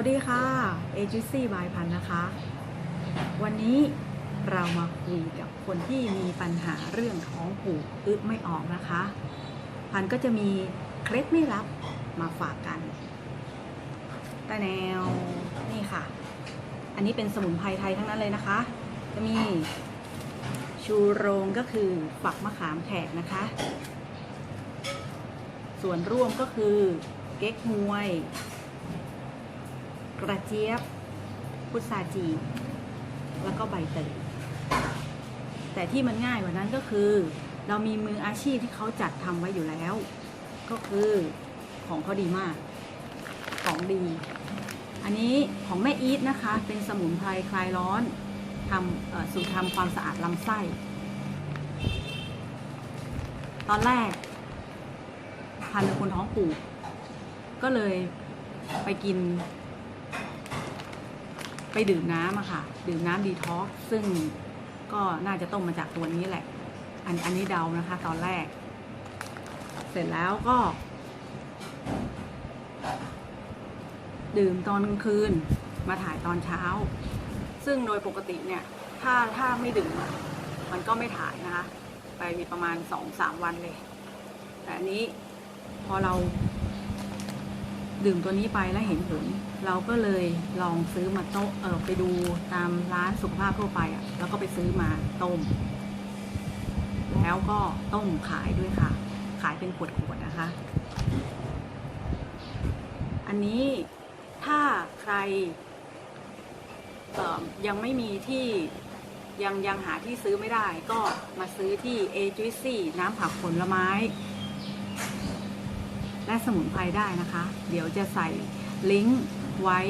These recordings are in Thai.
วัสดีค่ะ a g c by พันนะคะ วันนี้เรามาคุยกับคนที่มีปัญหาเรื่องท้องผูกอึไม่ออกนะคะ พันก็จะมีเคล็ดไม่ลับมาฝากกันแต่แนวนี่ค่ะ อันนี้เป็นสมุนไพรไทยทั้งนั้นเลยนะคะ จะมีชูโรงก็คือฝักมะขามแขกนะคะ ส่วนร่วมก็คือเก๊กฮวย กระเจี๊ยบ พุทราจีนแล้วก็ใบเตยแต่ที่มันง่ายกว่านั้นก็คือ เรามีมืออาชีพที่เขาจัดทำไว้อยู่แล้ว ก็คือของเขาดีมาก ของดี อันนี้ของแม่อีทนะคะ เป็นสมุนไพรคลายร้อนทำสูตรทำความสะอาดลำไส้ ตอนแรกพันเป็นคนท้องผูกก็เลยไปกิน ไปดื่มน้ำอะค่ะ ดื่มน้ำดีท็อกซ์ซึ่งก็น่าจะต้มมาจากตัวนี้แหละ อันอันนี้เดานะคะ ตอนแรก เสร็จแล้วก็ ดื่มตอนกลางคืนมาถ่ายตอนเช้า ซึ่งโดยปกติเนี่ย ถ้าถ้าไม่ดื่มมันก็ไม่ถ่ายนะคะ ไปประมาณสองสามวันเลย แต่อันนี้พอเราดื่มตัวนี้ไปแล้วเห็นผล เราก็เลยลองซื้อมาโต๊ะเออไปดูตามร้านสุขภาพทั่วไปอะ่ะ แล้วก็ไปซื้อมาต้ม แล้วก็ต้มขายด้วยค่ะ ขายเป็นขวดๆนะคะ อันนี้ถ้าใครยังไม่มีที่ยังยังหาที่ซื้อไม่ได้ ก็มาซื้อที่เอจุซี่น้ำผักผลไม้ และสมุนไพรได้นะคะ เดี๋ยวจะใส่ลิงก์ ไว้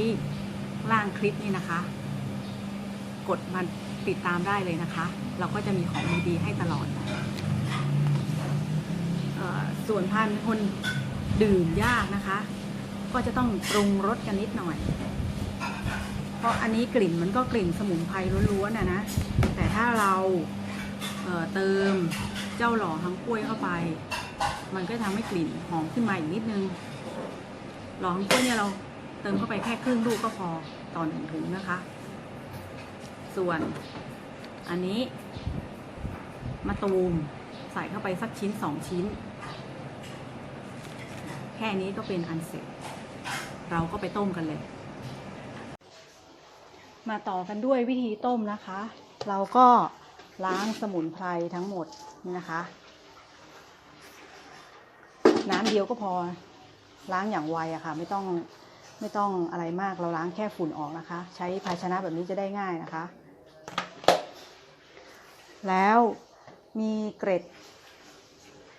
ล่างคลิปนี้นะคะ กดมาติดตามได้เลยนะคะ เราก็จะมีของดีๆให้ตลอดออส่วนพันเป็นคนดื่มยากนะคะ ก็จะต้องปรุงรสกันนิดหน่อย เพราะอันนี้กลิ่นมันก็กลิ่นสมุนไพรล้วนๆนะนะ แต่ถ้าเราเเติมเจ้าหล่อทั้งกล้วยเข้าไป มันก็ทำให้กลิ่นหอมขึ้นมาอีกนิดนึง หล่อมกล้วยเนี่ยเรา เติมเข้าไปแค่ครึ่งลูกก็พอต่อหนึ่งถุงนะคะ ส่วนอันนี้มะตูมใส่เข้าไปสักชิ้นสองชิ้น แค่นี้ก็เป็นอันเสร็จ เราก็ไปต้มกันเลย มาต่อกันด้วยวิธีต้มนะคะ เราก็ล้างสมุนไพรทั้งหมดนี่นะคะ น้ำเดียวก็พอล้างอย่างไวอะค่ะ ไม่ต้อง ไม่ต้องอะไรมากเราล้างแค่ฝุ่นออกนะคะ ใช้ภาชนะแบบนี้จะได้ง่ายนะคะ แล้วมีเกร็ด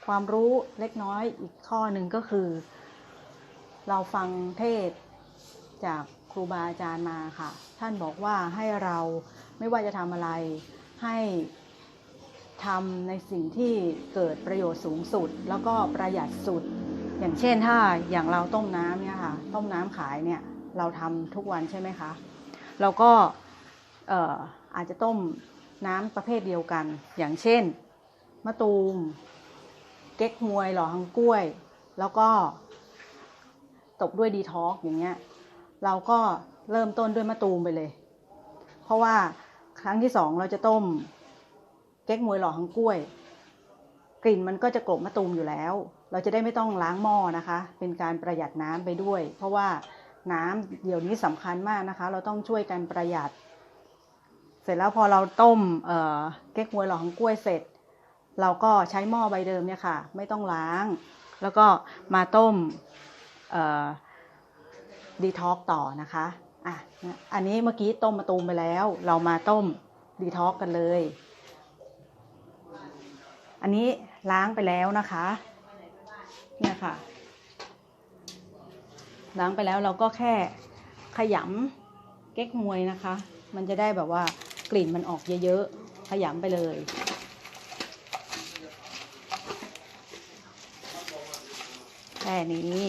ความรู้เล็กน้อยอีกข้อหนึ่งก็คือ เราฟังเทศจากครูบาอาจารย์มาค่ะ ท่านบอกว่าให้เราไม่ว่าจะทำอะไรให้ทำในสิ่งที่เกิดประโยชน์สูงสุด แล้วก็ประหยัดสุด อย่างเช่นถ้าอย่างเราต้มน้ำเนี่ยค่ะ ต้มน้ำขายเนี่ย เราทำทุกวันใช่ไหมคะเราก็อาจจะต้มน้ำประเภทเดียวกัน อย่างเช่น มะตูม เก๊กฮวยหล่อฮังกล้วย แล้วก็ตบด้วยดีท็อกอย่างเงี้ย เราก็เริ่มต้นด้วยมะตูมไปเลย เพราะว่าครั้งที่สองเราจะต้ม เก๊กมวยหล่อฮังกล้วย กลิ่นมันก็จะกลบมะตูมอยู่แล้ว เราจะได้ไม่ต้องล้างหม้อนะคะ เป็นการประหยัดน้ำไปด้วย เพราะว่าน้ำเดี๋ยวนี้สำคัญมากนะคะ เราต้องช่วยกันประหยัด เสร็จแล้วพอเราต้มเเก๊กมวยหล่อฮังกล้วยเสร็จ เราก็ใช้หม้อใบเดิมเนี่ยค่ะ ไม่ต้องล้าง แล้วก็มาต้มดีท็อกต่อนะคะอะอันนี้เมื่อกี้ต้มมะตูมไปแล้ว เรามาต้มดีท็อกกันเลย อันนี้ล้างไปแล้วนะคะ เนี่ยค่ะ ล้างไปแล้วเราก็แค่ขยำเก๊กมวยนะคะ มันจะได้แบบว่ากลิ่นมันออกเยอะๆ ขยำไปเลย แค่นี้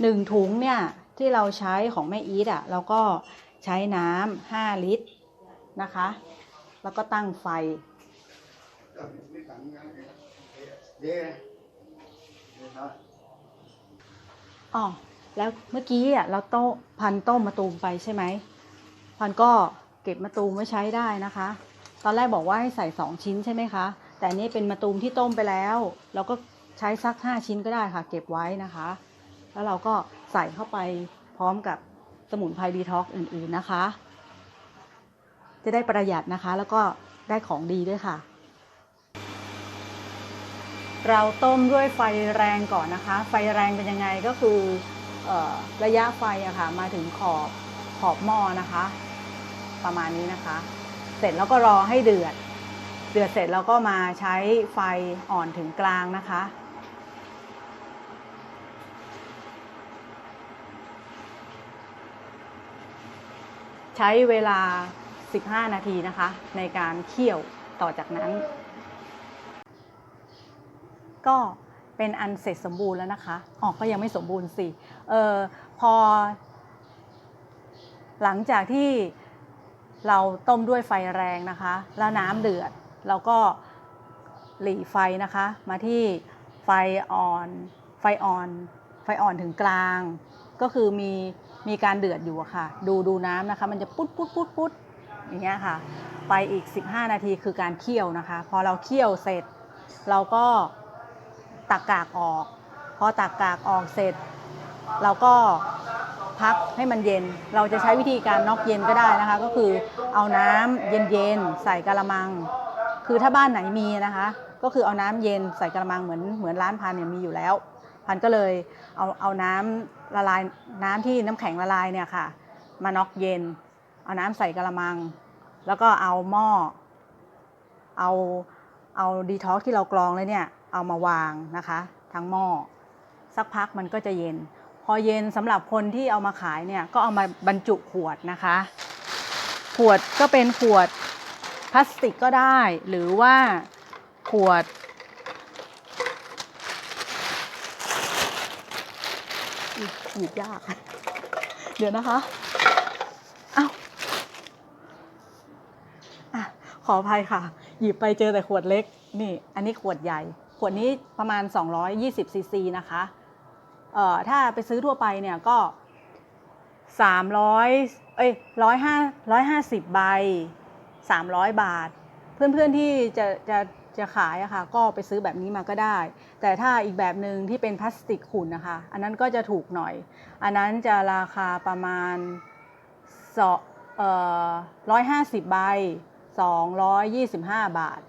หนึ่งถุงเนี่ย ที่เราใช้ของแม่อีทอะเราก็ใช้น้ำห้าลิตรนะคะ แล้วก็ตั้งไฟเย้เย้ครับ อ๋อแล้วเมื่อกี้อะเราโต้พันต้มมะตูมไปใช่ไหมพันก็เก็บมะตูมไว้ใช้ได้นะคะ ตอนแรกบอกว่าให้ใส่สองชิ้นใช่ไหมคะ แต่นี้เป็นมะตูมที่ต้มไปแล้ว เราก็ใช้สักห้าชิ้นก็ได้ค่ะ เก็บไว้นะคะ แล้วเราก็ใส่เข้าไปพร้อมกับสมุนไพรดีท็อกซ์อื่นๆนะคะ จะได้ประหยัดนะคะ แล้วก็ได้ของดีด้วยค่ะ เราต้มด้วยไฟแรงก่อนนะคะ ไฟแรงเป็นยังไงก็คืออระยะไฟอะค่ะมาถึงขอบขอบหม้อนะคะ ประมาณนี้นะคะ เสร็จแล้วก็รอให้เดือด เดือดเสร็จแล้วก็มาใช้ไฟอ่อนถึงกลางนะคะ ใช้เวลา 15 นาทีนะคะ ในการเคี่ยวต่อจากนั้น ก็เป็นอันเสร็จสมบูรณ์แล้วนะคะออกก็ยังไม่สมบูรณ์สิเออพอ หลังจากที่เราต้มด้วยไฟแรงนะคะ แล้วน้ำเดือดเราก็หลีไฟนะคะ มาที่ไฟอ่อนไฟอ่อน ไฟอ่อนถึงกลาง ก็คือมีมีการเดือดอยู่ค่ะ ดูดูน้ำนะคะ มันจะปุ๊ดปุ๊ดปุ๊ดปุ๊ดอย่างเงี้ยค่ะ ไปอีก 15 นาทีคือการเคี่ยวนะคะ พอเราเคี่ยวเสร็จ เราก็ ตักกากออก พอตักกากออกเสร็จ เราก็พักให้มันเย็น เราจะใช้วิธีการน็อกเย็นก็ได้นะคะ ก็คือเอาน้ำเย็นๆใส่กระมัง คือถ้าบ้านไหนมีนะคะ ก็คือเอาน้ำเย็นใส่กระมังเหมือนเหมือนร้านพันเนี่ยมีอยู่แล้ว พันก็เลยเอาเอาน้ำละลายน้ำที่น้ำแข็งละลายเนี่ยค่ะ มาน็อกเย็น เอาน้ำใส่กระมัง แล้วก็เอาหม้อเอาเอาดีท็อกที่เรากรองเลยเนี่ย เอามาวางนะคะทั้งหม้อสักพักมันก็จะเย็น พอเย็นสำหรับคนที่เอามาขายเนี่ยก็เอามาบรรจุขวดนะคะ ขวดก็เป็นขวดพลาสติกก็ได้ หรือว่าขวด หยิบยาก เดี๋ยวนะคะเอ้าอะขออภัยค่ะ หยิบไปเจอแต่ขวดเล็ก นี่ อันนี้ขวดใหญ่ ขวดนี้ประมาณ 220ซีซีนะคะเอ่อถ้าไปซื้อทั่วไปเนี่ยก็ 300 เอ้ย105 150ใบ 300 บาท เพื่อนๆที่จะจะจะขายอะค่ะก็ไปซื้อแบบนี้มาก็ได้ แต่ถ้าอีกแบบหนึ่งที่เป็นพลาสติกขุ่นนะคะ อันนั้นก็จะถูกหน่อย อันนั้นจะราคาประมาณสอเอ่อร้อยห้าสิบใบสองร้อยยี่สิบห้าบาท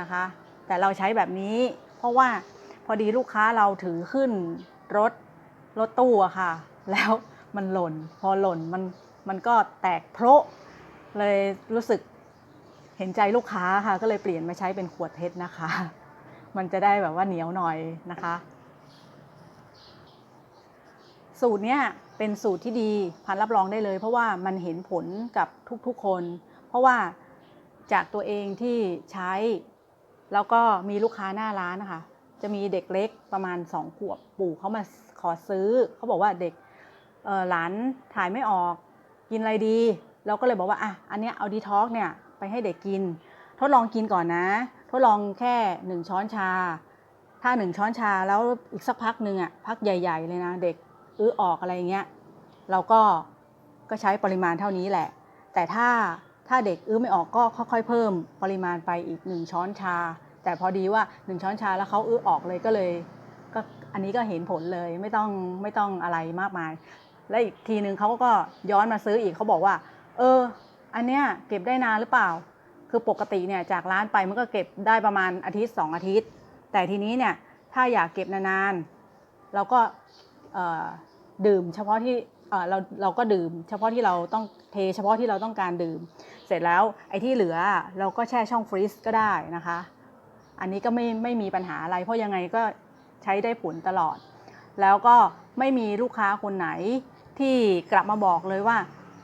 นะคะ แต่เราใช้แบบนี้ เพราะว่าพอดีลูกค้าเราถือขึ้นรถรถตู้อะค่ะ แล้วมันหล่น พอหล่นมันมันก็แตกโพระเลยรู้สึกเห็นใจลูกค้าค่ะ ก็เลยเปลี่ยนมาใช้เป็นขวดเพชรนะคะ มันจะได้แบบว่าเหนียวหน่อยนะคะสูตรเนี้ยเป็นสูตรที่ดีพันรับรองได้เลย เพราะว่ามันเห็นผลกับทุกๆคน เพราะว่าจากตัวเองที่ใช้ แล้วก็มีลูกค้าหน้าร้านนะคะ จะมีเด็กเล็กประมาณสองขวบปู่เขามาขอซื้อ เขาบอกว่าเด็กหลานถ่ายไม่ออกกินอะไรดี เราก็เลยบอกว่าอะอันเนี้ยเอาดีท็อกเนี่ยไปให้เด็กกิน ทดลองกินก่อนนะ ทดลองแค่หนึ่งช้อนชา ถ้าหนึ่งช้อนชาแล้วอีกสักพักหนึ่งอะพักใหญ่ ๆ เลยนะ เด็กอื้อออกอะไรเงี้ยเราก็ก็ใช้ปริมาณเท่านี้แหละ แต่ถ้า ถ้าเด็กอื้อไม่ออกก็ค่อยๆ เพิ่มปริมาณไปอีกหนึ่งช้อนชา แต่พอดีว่าหนึ่งช้อนชาแล้วเขาอื้อออกเลยก็เลยก็อันนี้ก็เห็นผลเลยไม่ต้องไม่ต้องอะไรมากมาย และอีกทีหนึ่งเขาก็ย้อนมาซื้ออีกเขาบอกว่า เออ อันเนี้ยเก็บได้นานหรือเปล่า คือปกติเนี่ยจากร้านไปมันก็เก็บได้ประมาณอาทิตย์สองอาทิตย์ แต่ทีนี้เนี่ยถ้าอยากเก็บนานๆเราก็ดื่มเฉพาะที่เราเราก็ดื่ม เฉพาะที่เราต้องเทเฉพาะที่เราต้องการดื่ม เสร็จแล้วไอ้ที่เหลือเราก็แช่ช่องฟรีซก็ได้นะคะ อันนี้ก็ไม่ไม่มีปัญหาอะไร เพราะยังไงก็ใช้ได้ผลตลอด แล้วก็ไม่มีลูกค้าคนไหนที่กลับมาบอกเลยว่า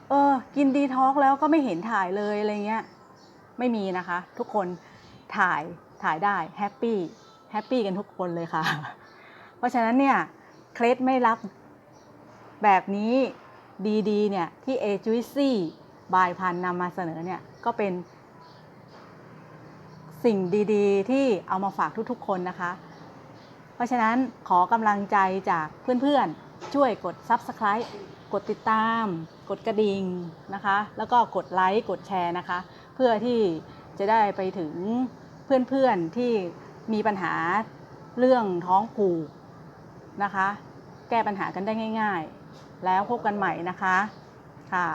เออ กินดีท็อกแล้วก็ไม่เห็นถ่ายเลยอะไรเงี้ย ไม่มีนะคะ ทุกคนถ่ายถ่ายได้แฮปปี้แฮปปี้กันทุกคนเลยค่ะ เพราะฉะนั้นเนี่ยเคล็ดไม่รับแบบนี้ดีๆเนี่ยที่ a j u i c y บายพันนำมาเสนอเนี่ยก็เป็น สิ่งดีๆ ที่เอามาฝากทุกๆคนนะคะ เพราะฉะนั้นขอกำลังใจจากเพื่อนๆ ช่วยกด Subscribe กดติดตาม กดกระดิ่งนะคะ แล้วก็กดไลค์ กดแชร์นะคะ เพื่อที่จะได้ไปถึงเพื่อนๆที่มีปัญหาเรื่องท้องผูกนะคะ แก้ปัญหากันได้ง่าย ๆ แล้วพบกันใหม่นะคะค่ะ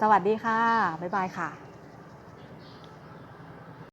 สวัสดีค่ะ บ๊ายบายค่ะ